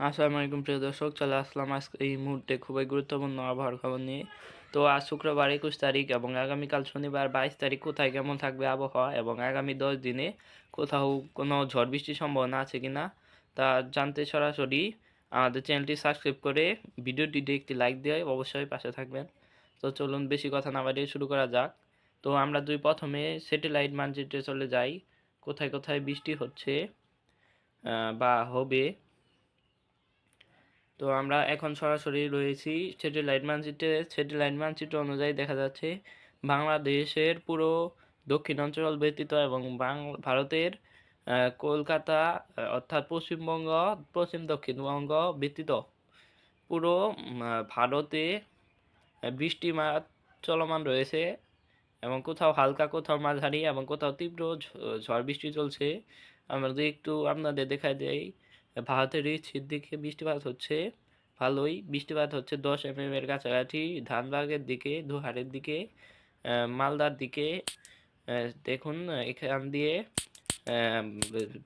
আসসালামু আলাইকুম প্রিয় দর্শক, চলে আসলাম আজকে এই মুহূর্তে খুবই গুরুত্বপূর্ণ আবহাওয়ার খবর নিয়ে। তো আজ শুক্রবার একুশ তারিখ এবং আগামীকাল শনিবার বাইশ তারিখ, কোথায় কেমন থাকবে আবহাওয়া এবং আগামী দশ দিনে কোথাও কোনো ঝড় বৃষ্টির সম্ভাবনা আছে কি না তা জানতে সরাসরি আমাদের চ্যানেলটি সাবস্ক্রাইব করে ভিডিওটিতে একটি লাইক দিয়ে অবশ্যই পাশে থাকবেন। তো চলুন বেশি কথা না বাড়িয়ে শুরু করা যাক। তো আমরা দুই প্রথমে স্যাটেলাইট মানচিত্রে চলে যাই। কোথায় কোথায় বৃষ্টি হচ্ছে বা হবে তো আমরা এখন সরাসরি রয়েছি স্যাটেলাইট মানচিত্রে স্যাটেলাইট মানচিত্র অনুযায়ী দেখা যাচ্ছে বাংলাদেশের পুরো দক্ষিণ অঞ্চল ব্যতীত এবং ভারতের কলকাতা অর্থাৎ পশ্চিমবঙ্গ পশ্চিম দক্ষিণবঙ্গ ব্যতীত পুরো ভারতে আহ, বৃষ্টিপাত চলমান রয়েছে এবং কোথাও হালকা কোথাও মাঝারি এবং কোথাও তীব্র ঝড় বৃষ্টি চলছে। আমরা যদি একটু আপনাদের দেখাই দেই ভারতের এই দিকে বৃষ্টিপাত হচ্ছে ভালোই। বৃষ্টিপাত হচ্ছে দশ এম এম এর কাছাকাছি, ধানবাগের দিকে, দুহারের দিকে মালদার দিকে। দেখুন, এখান দিয়ে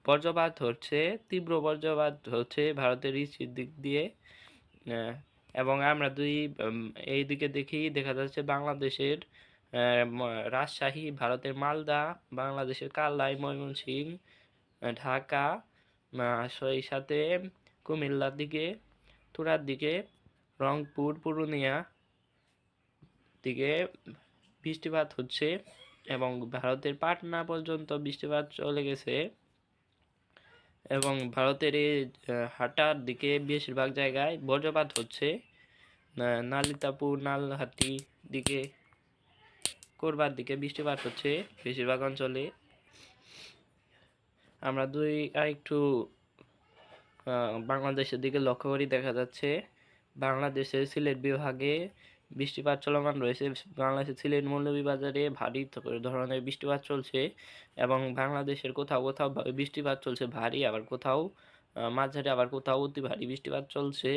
বজ্রপাত হচ্ছে, তীব্র বজ্রপাত হচ্ছে ভারতের এই দিক দিয়ে। এবং আমরা দুই এই দিকে দেখি, দেখা যাচ্ছে বাংলাদেশের রাজশাহী, ভারতের মালদা, বাংলাদেশের কালাই ময়মনসিংহ, ঢাকা সেই সাথে কুমিল্লার দিকে, তুরার দিকে, রংপুর, পুরুলিয়া দিকে বৃষ্টিপাত হচ্ছে এবং ভারতের পাটনা পর্যন্ত বৃষ্টিপাত চলে গেছে এবং ভারতের এই হাটার দিকে বেশিরভাগ জায়গায় বজ্রপাত হচ্ছে। নালিতাপুর, নালহাটি দিকে, কোরবার দিকে বৃষ্টিপাত হচ্ছে বেশিরভাগ অঞ্চলে। আমরা দুই আরেকটু বাংলাদেশের দিকে লক্ষ্য করি, দেখা যাচ্ছে বাংলাদেশের সিলেট বিভাগে বৃষ্টিপাত চলমান রয়েছে। বাংলাদেশের সিলেট মৌলভীবাজারে ভারী ধরনের বৃষ্টিপাত চলছে এবং বাংলাদেশের কোথাও কোথাও বৃষ্টিপাত চলছে ভারী, আবার কোথাও মাঝারি, আবার কোথাও অতি ভারী বৃষ্টিপাত চলছে।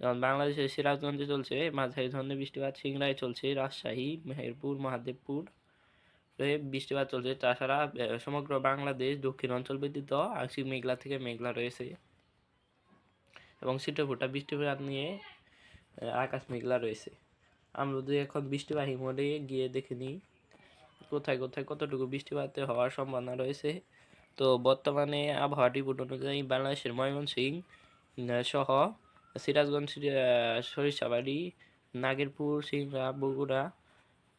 যেমন বাংলাদেশের সিরাজগঞ্জে চলছে, মাঝারি ধরনের বৃষ্টিপাত, সিংড়ায় চলছে, রাজশাহী, মেহেরপুর, মহাদেবপুর বৃষ্টিপাত চলছে, তাছাড়া সমগ্র বাংলাদেশ দক্ষিণ অঞ্চল ব্যতীত আংশিক মেঘলা থেকে মেঘলা রয়েছে। এবং ছিটেফোঁটা বৃষ্টিপাত নিয়ে আকাশ মেঘলা রয়েছে। আমরা যদি এখন বৃষ্টিবাহী মোড়ে গিয়ে দেখে নিই, কোথায় কোথায় কতটুকু বৃষ্টিপাত হওয়ার সম্ভাবনা রয়েছে, তো বর্তমানে আবহাওয়া রিপোর্ট অনুযায়ী বাংলাদেশের ময়মনসিংহ সহ সিরাজগঞ্জ সরিষাবাড়ি, নাগেরপুর সিংড়া বগুড়া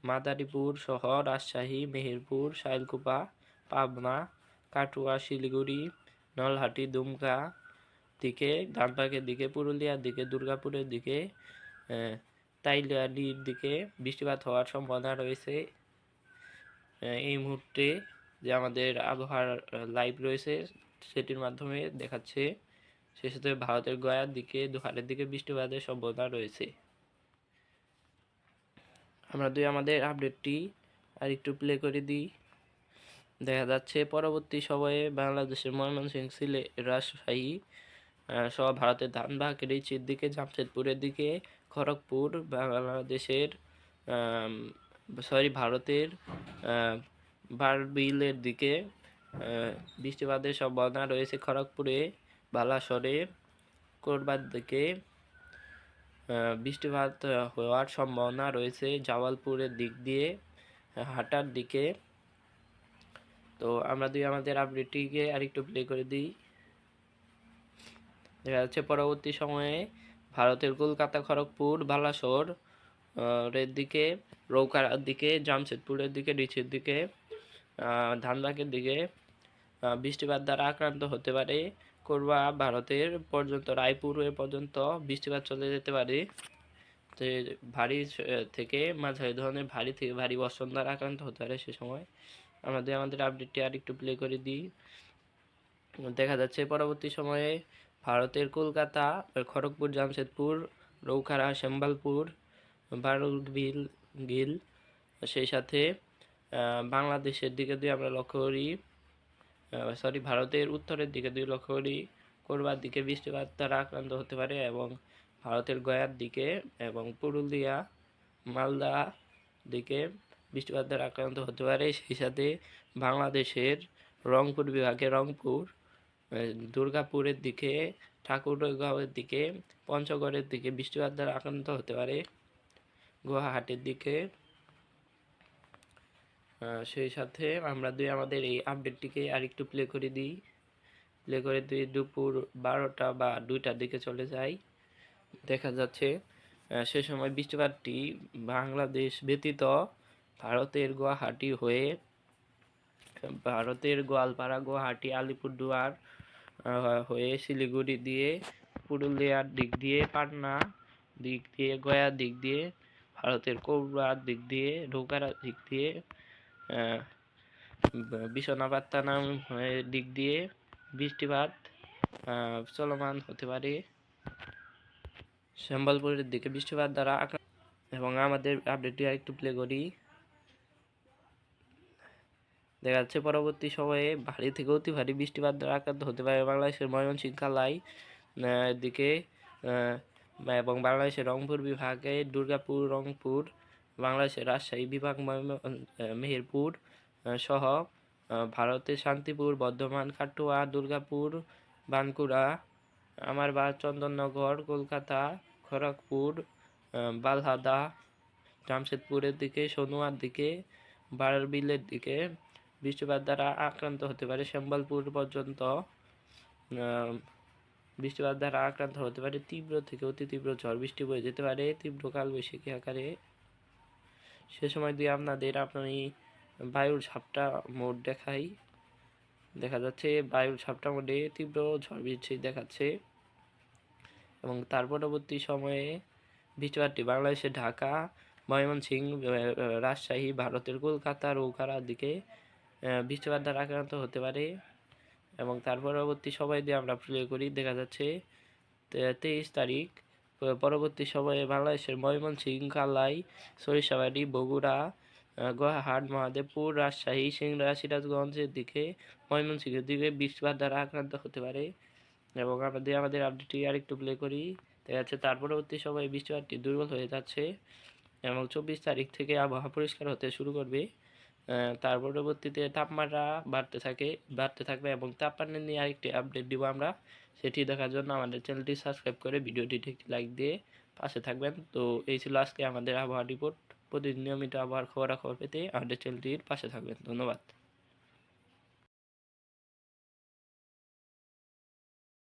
মাদারীপুর শহর, রাজশাহী, মেহেরপুর, শাইলকুপা, পাবনা, কাটুয়া, শিলিগুড়ি, নলহাটি, দুমকা দিকে ধানবাগের দিকে, পুরুলিয়ার দিকে, দুর্গাপুরের দিকে তাইলাডির দিকে বৃষ্টিপাত হওয়ার সম্ভাবনা রয়েছে। এই মুহূর্তে যে আমাদের আবহাওয়ার লাইভ রয়েছে সেটির মাধ্যমে দেখাচ্ছে, সে সাথে ভারতের গয়ার দিকে, দুহারের দিকে বৃষ্টিপাতের সম্ভাবনা রয়েছে। আমরা দুই আমাদের আপডেটটি আর একটু প্লে করে দিই। দেখা যাচ্ছে পরবর্তী সময়ে বাংলাদেশের ময়মনসিংহ সিলে রাজশাহী সহ ভারতের ধানবাগ রিচির দিকে, জামশেদপুরের দিকে, খড়গপুর, বাংলাদেশের সরি, ভারতের বারবিলের দিকে বৃষ্টিপাতের সম্ভাবনা রয়েছে খড়গপুরে, বালাসরে কোরবার দিকে বৃষ্টিপাত হওয়ার সম্ভাবনা রয়েছে জামালপুরের দিক দিয়ে, হাটার দিকে। তো আমরা যদি আমাদের আপডেটটিকে আরেকটু প্লে করে দিই। দেখা যাচ্ছে পরবর্তী সময়ে ভারতের কলকাতা, খড়গপুর, বালাসোর এর দিকে রৌকার দিকে, জামশেদপুরের দিকে, রিচির দিকে ধানবাগের দিকে বৃষ্টিপাত দ্বারা আক্রান্ত হতে পারে। করবা ভারতের পর্যন্ত, রায়পুর পর্যন্ত বৃষ্টিপাত চলে যেতে পারে। যে ভারী থেকে মাঝারি ধরনের ভারী থেকে ভারী বর্ষণ দ্বারা আক্রান্ত হতে পারে সে সময়। আমাদের আমাদের আপডেটটি আর একটু প্লে করে দিই। দেখা যাচ্ছে পরবর্তী সময়ে ভারতের কলকাতা, খড়গপুর, জামশেদপুর, রৌখারা শ্যামবালপুর বারুলভিল গিল, সেই সাথে বাংলাদেশের দিকে দিয়ে আমরা লক্ষ্য করি সরি ভারতের উত্তরের দিকে দুই লক্ষ্য করি করবার দিকে বৃষ্টিপাত দ্বারা আক্রান্ত হতে পারে এবং ভারতের গয়ার দিকে এবং পুরুলিয়া, মালদা দিকে বৃষ্টিপাত দ্বারা আক্রান্ত হতে পারে। সেই সাথে বাংলাদেশের রংপুর বিভাগে রংপুর দুর্গাপুরের দিকে, ঠাকুরগাঁওয়ের দিকে, পঞ্চগড়ের দিকে বৃষ্টিপাত দ্বারা আক্রান্ত হতে পারে। গুয়াহাটির দিকে সেই সাথে আমরা দুই, আমাদের এই আপডেটটিকে আরেকটু প্লে করে দিই। প্লে করে দিই দুপুর বারোটা বা দুইটার দিকে চলে যাই। দেখা যাচ্ছে সে সময় বৃষ্টিপাতটি বাংলাদেশ ব্যতীত ভারতের গুয়াহাটি হয়ে, ভারতের গোয়ালপাড়া, গুয়াহাটি, আলিপুরদুয়ার হয়ে শিলিগুড়ি দিয়ে, পুরুলিয়ার দিক দিয়ে, পাটনা দিক দিয়ে গয়ার দিক দিয়ে, ভারতের কৌড়ার দিক দিয়ে, ঢোকার দিক দিয়ে আহ, ব- বিশ্বনাথপাট্টানাম দিক দিয়ে বৃষ্টিপাত চলমান হতে পারে। সম্বলপুরের দিকে বৃষ্টিপাত দ্বারা এবং আমাদের আপডেটটি আরেকটু প্লে করি। দেখা যাচ্ছে পরবর্তী সময়ে ভারী থেকে অতি ভারী বৃষ্টিপাত দ্বারা আক্রান্ত হতে পারে বাংলাদেশের ময়মনসিংহ কালাই দিকে এবং বাংলাদেশের রংপুর বিভাগে দুর্গাপুর রংপুর বাংলাদেশের রাজশাহী বিভাগ মেহেরপুর সহ ভারতের শান্তিপুর, বর্ধমান, কাটোয়া, দুর্গাপুর বানকুড়া আমার বা চন্দননগর, কলকাতা, খড়গপুর বালহাদা, জামশেদপুরের দিকে, সোনুয়ার দিকে, বারবিলের দিকে বৃষ্টিপাত দ্বারা আক্রান্ত হতে পারে, সম্বলপুর পর্যন্ত বৃষ্টিপাত দ্বারা আক্রান্ত হতে পারে, তীব্র থেকে অতি তীব্র ঝড়, বৃষ্টি বয়ে যেতে পারে, তীব্র কাল কালবৈশাখী আকারে সে সময় দিয়ে আপনাদের আপনি বায়ুর ঝাপটা মোড দেখাই। দেখা যাচ্ছে বায়ুর ঝাপটা মোডে তীব্র ঝড় বৃষ্টি দেখাচ্ছে। এবং তার পরবর্তী সময়ে বৃষ্টিপাতটি বাংলাদেশের ঢাকা ময়মনসিংহ রাজশাহী, ভারতের কলকাতা রৌকারার দিকে বৃষ্টিপাত দ্বারা আক্রান্ত হতে পারে। এবং তার পরবর্তী সময় দিয়ে আমরা প্লে করি, দেখা যাচ্ছে তেইশ তারিখ পরবর্তী সময়ে বাংলাদেশের ময়মনসিংহ কালাই সরিষাবাড়ি, বগুড়া গোহাট মহাদেবপুর, রাজশাহী, সিংড়া, সিরাজগঞ্জের দিকে ময়মনসিংহের দিকে বৃষ্টিপাত দ্বারা আক্রান্ত হতে পারে। এবং আমাদের আমাদের আপডেটটি আরেকটু প্লে করি। দেখা যাচ্ছে তার পরবর্তী সময়ে বৃষ্টিপাতটি দুর্বল হয়ে যাচ্ছে এবং চব্বিশ তারিখ থেকে আবহাওয়া পরিষ্কার হতে শুরু করবে। তার পরবর্তীতে তাপমাত্রা বাড়তে থাকে, বাড়তে থাকবে এবং তাপমাত্রা নিয়ে আরেকটি আপডেট দিব আমরা। সেটি দেখার জন্য আমাদের চ্যানেলটি সাবস্ক্রাইব করে ভিডিওটি একটি লাইক দিয়ে পাশে থাকবেন। তো এই ছিল আজকে আমাদের আবহাওয়া রিপোর্ট প্রতিদিন নিয়মিত আবহাওয়ার খবরাখবর পেতে আমাদের চ্যানেলটির পাশে থাকবেন। ধন্যবাদ।